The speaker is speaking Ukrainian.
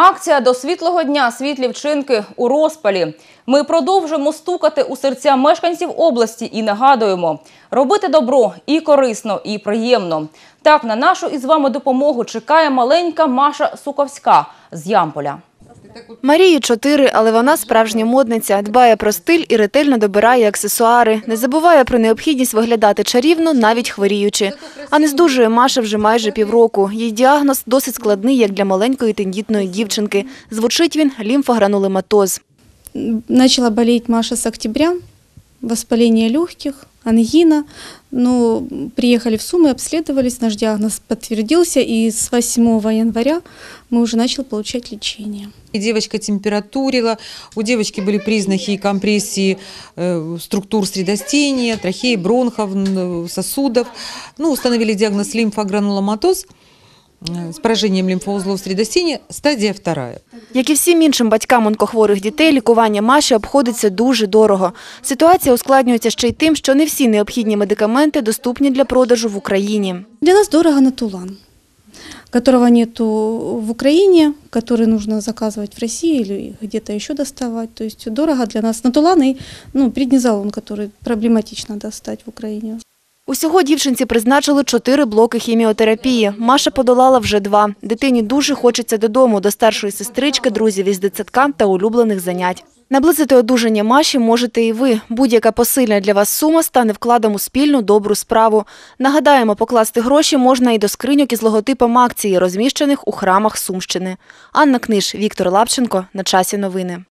Акція до світлого дня світлі вчинки у розпалі. Ми продовжуємо стукати у серця мешканців області і нагадуємо робити добро і корисно, і приємно. Так на нашу із вами допомогу чекає маленька Маша Суковська з Ямполя. Марії чотири, але вона справжня модниця. Дбає про стиль і ретельно добирає аксесуари. Не забуває про необхідність виглядати чарівно, навіть хворіючи. А не здужує Маша вже майже півроку. Її діагноз досить складний, як для маленької тендітної дівчинки. Звучить він лімфогранулематоз. Начала болеть Маша с октября, воспаление легких, ангина. Ну, приехали в Сумы, обследовались, наш диагноз подтвердился, и с 8 января мы уже начали получать лечение. И девочка температурила, у девочки были признаки компрессии э, структур средостения, трахеи, бронхов, н- сосудов. Ну, установили диагноз лимфогрануломатоз э, с поражением лимфоузлов средостения, стадия вторая. Як і всім іншим батькам онкохворих дітей, лікування Маші обходиться дуже дорого. Ситуація ускладнюється ще й тим, що не всі необхідні медикаменти доступні для продажу в Україні. Для нас дорого натулан, которого нету в Украине, который нужно заказывать в России или где-то еще доставать. То есть дорого для нас натулан и ну, преднизолон, который проблематично достать в Украине. Усього дівчинці призначили чотири блоки хіміотерапії. Маша подолала вже два. Дитині дуже хочеться додому, до старшої сестрички, друзів із дитсадка та улюблених занять. Наблизити одужання Маші можете і ви. Будь-яка посильна для вас сума стане вкладом у спільну добру справу. Нагадаємо, покласти гроші можна і до скриньок із логотипом акції, розміщених у храмах Сумщини. Анна Книж, Віктор Лапченко. На часі новини.